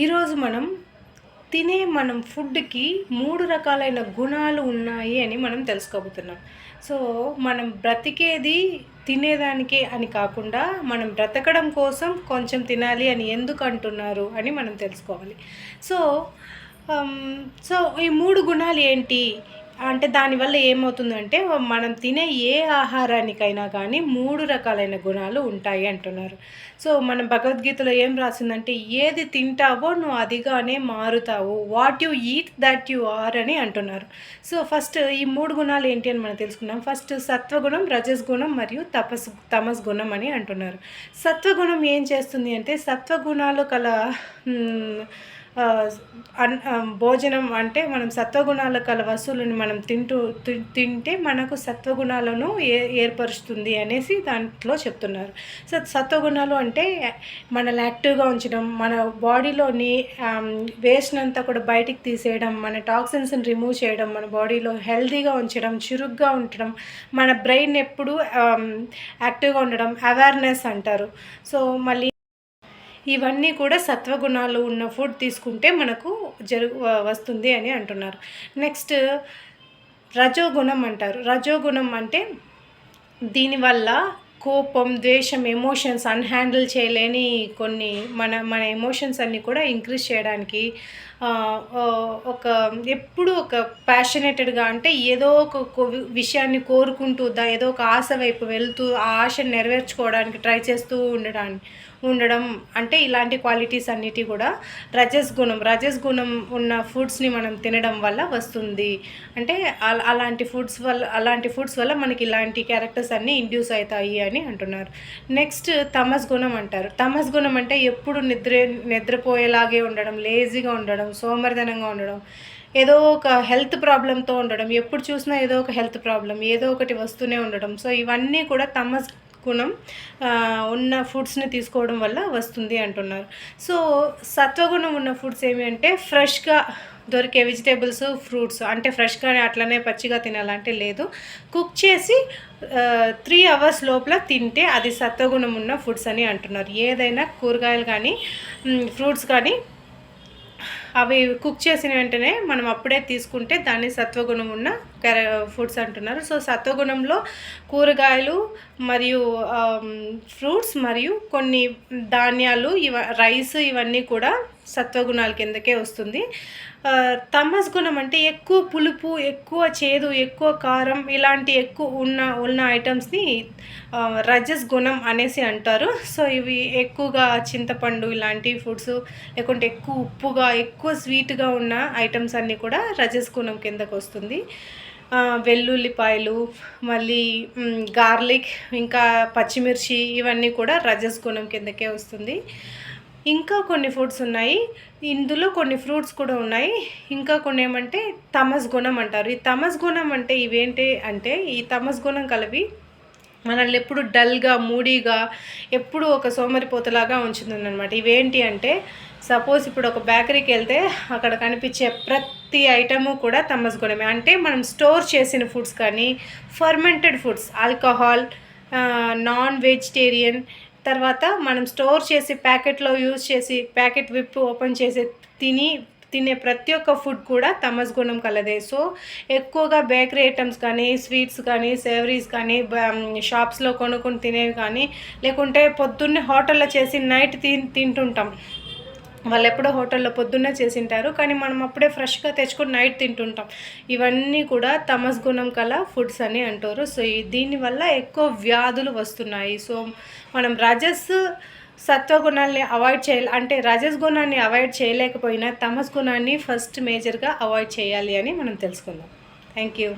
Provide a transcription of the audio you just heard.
ఈరోజు మనం తినే మనం ఫుడ్కి మూడు రకాలైన గుణాలు ఉన్నాయి అని మనం తెలుసుకోబోతున్నాం. సో మనం బ్రతికేది తినేదానికే అని కాకుండా మనం బ్రతకడం కోసం కొంచెం తినాలి అని ఎందుకు అంటున్నారు అని మనం తెలుసుకోవాలి. సో సో ఈ మూడు గుణాలు ఏంటి? అంటే దానివల్ల ఏమవుతుందంటే మనం తినే ఏ ఆహారానికైనా కానీ మూడు రకాలైన గుణాలు ఉంటాయి అంటున్నారు. సో మన భగవద్గీతలో ఏం రాసిందంటే ఏది తింటావో నువ్వు అదిగానే మారుతావు. What you eat that you are అని అంటున్నారు. సో ఫస్ట్ ఈ మూడు గుణాలు ఏంటి అని మనం తెలుసుకున్నాం ఫస్ట్ సత్వగుణం రజస్ గుణం మరియు తపస్ తమస్ గుణం అని అంటున్నారు. సత్వగుణం ఏం చేస్తుంది అంటే సత్వగుణాలు కల భోజనం అంటే మనం సత్వగుణాల కల వస్తువులను మనం తింటూ తింటే మనకు సత్వగుణాలను ఏ ఏర్పరుస్తుంది అనేసి దాంట్లో చెప్తున్నారు. సో సత్వగుణాలు అంటే మనల్ని యాక్టివ్గా ఉంచడం మన బాడీలోని వేస్ట్ అంతా కూడా బయటికి తీసేయడం మన టాక్సిన్స్ని రిమూవ్ చేయడం మన బాడీలో హెల్తీగా ఉంచడం చురుగ్గా ఉండడం మన బ్రెయిన్ ఎప్పుడు యాక్టివ్గా ఉండడం అవేర్నెస్ అంటారు. సో మళ్ళీ ఇవన్నీ కూడా సత్వగుణాలు ఉన్న ఫుడ్ తీసుకుంటే మనకు జరుగు వస్తుంది అని అంటున్నారు. నెక్స్ట్ రజోగుణం అంటారు. రజోగుణం అంటే దీనివల్ల కోపం ద్వేషం ఎమోషన్స్ అన్హ్యాండిల్ చేయలేని కొన్ని మన మన ఎమోషన్స్ అన్నీ కూడా ఇంక్రీజ్ చేయడానికి ఒక ఎప్పుడు ఒక ప్యాషనేటెడ్గా అంటే ఏదో ఒక విషయాన్ని కోరుకుంటూ దా ఏదో ఒక ఆశ వైపు వెళ్తూ ఆ ఆశను నెరవేర్చుకోవడానికి ట్రై చేస్తూ ఉండడానికి ఉండడం అంటే ఇలాంటి క్వాలిటీస్ అన్నిటి కూడా రజస్ గుణం. రజస్ గుణం ఉన్న ఫుడ్స్ని మనం తినడం వల్ల వస్తుంది. అంటే అలాంటి ఫుడ్స్ వల్ల అలాంటి ఫుడ్స్ వల్ల మనకి ఇలాంటి క్యారెక్టర్స్ అన్నీ ఇండ్యూస్ అవుతాయి అని అంటున్నారు. నెక్స్ట్ తమస్ గుణం అంటారు. తమస్ గుణం అంటే ఎప్పుడు నిద్ర నిద్రపోయేలాగే ఉండడం లేజీగా ఉండడం సోమరిధనంగా ఉండడం ఏదో ఒక హెల్త్ ప్రాబ్లంతో ఉండడం ఎప్పుడు చూసినా ఏదో ఒక హెల్త్ ప్రాబ్లం ఏదో ఒకటి వస్తూనే ఉండడం. సో ఇవన్నీ కూడా తమస్ గుణం ఉన్న ఫుడ్స్ని తీసుకోవడం వల్ల వస్తుంది అంటున్నారు. సో సత్వగుణం ఉన్న ఫుడ్స్ ఏమి అంటే ఫ్రెష్గా దొరికే వెజిటేబుల్స్ ఫ్రూట్స్ అంటే ఫ్రెష్గానే అట్లనే పచ్చిగా తినాలంటే లేదు. కుక్ చేసి త్రీ అవర్స్ లోపల తింటే అది సత్వగుణం ఉన్న ఫుడ్స్ అని అంటున్నారు. ఏదైనా కూరగాయలు కానీ ఫ్రూట్స్ కానీ అవి కుక్ చేసిన వెంటనే మనం అప్పుడే తీసుకుంటే దాన్ని సత్వగుణం ఉన్న ఫుడ్స్ అంటున్నారు. సో సత్వగుణంలో కూరగాయలు మరియు ఫ్రూట్స్ మరియు కొన్ని ధాన్యాలు ఇవ రైస్ ఇవన్నీ కూడా సత్వగుణాల కిందకే వస్తుంది. తమస్ గుణం అంటే ఎక్కువ పులుపు ఎక్కువ చేదు ఎక్కువ కారం ఇలాంటి ఎక్కువ ఉన్న ఉన్న ఐటమ్స్ని రజస్ గుణం అనేసి అంటారు. సో ఇవి ఎక్కువగా చింతపండు ఇలాంటి ఫుడ్స్ లేకుంటే ఎక్కువ ఉప్పుగా ఎక్కువ స్వీట్గా ఉన్న ఐటమ్స్ అన్నీ కూడా రజస్ గుణం కిందకు వస్తుంది. వెల్లుల్లిపాయలు మళ్ళీ గార్లిక్ ఇంకా పచ్చిమిర్చి ఇవన్నీ కూడా రజస్ గుణం కిందకే వస్తుంది. ఇంకా కొన్ని ఫుడ్స్ ఉన్నాయి. ఇందులో కొన్ని ఫ్రూట్స్ కూడా ఉన్నాయి. ఇంకా కొన్ని ఏమంటే తమస్ గుణం అంటారు. ఈ తమస్ గుణం అంటే ఇవేంటి అంటే ఈ తమస్ గుణం కలిపి మనల్ని ఎప్పుడు డల్గా మూడీగా ఎప్పుడు ఒక సోమరిపోతలాగా ఉంచుతుంది అనమాట ఇవేంటి అంటే సపోజ్ ఇప్పుడు ఒక బేకరీకి వెళ్తే అక్కడ కనిపించే ప్రతి ఐటము కూడా తమస్ గుణమే. అంటే మనం స్టోర్ చేసిన ఫుడ్స్ కానీ fermented foods alcohol non vegetarian తర్వాత మనం స్టోర్ చేసి ప్యాకెట్లో యూజ్ చేసి ప్యాకెట్ విప్ ఓపెన్ చేసి తిని తినే ప్రతి ఒక్క ఫుడ్ కూడా తమస్ గుణం కలదే. సో ఎక్కువగా బేకరీ ఐటమ్స్ కానీ స్వీట్స్ కానీ సేవరీస్ కానీ షాప్స్లో కొనుక్కొని తినేవి కానీ లేకుంటే పొద్దున్నే హోటల్లో చేసి నైట్ తిన్ తింటుంటాం. వాళ్ళు ఎప్పుడో హోటల్లో పొద్దున్నే చేసింటారు. కానీ మనం అప్పుడే ఫ్రెష్గా తెచ్చుకొని నైట్ తింటుంటాం. ఇవన్నీ కూడా తమస్ గుణం కల ఫుడ్స్ అని అంటారు. సో దీనివల్ల ఎక్కువ వ్యాధులు వస్తున్నాయి. సో మనం రజస్ సత్వగుణాల్ని అవాయిడ్ చేయాలి. అంటే రజస్ గుణాన్ని అవాయిడ్ చేయలేకపోయినా తమస్ గుణాన్ని ఫస్ట్ మేజర్గా అవాయిడ్ చేయాలి అని మనం తెలుసుకుందాం. Thank you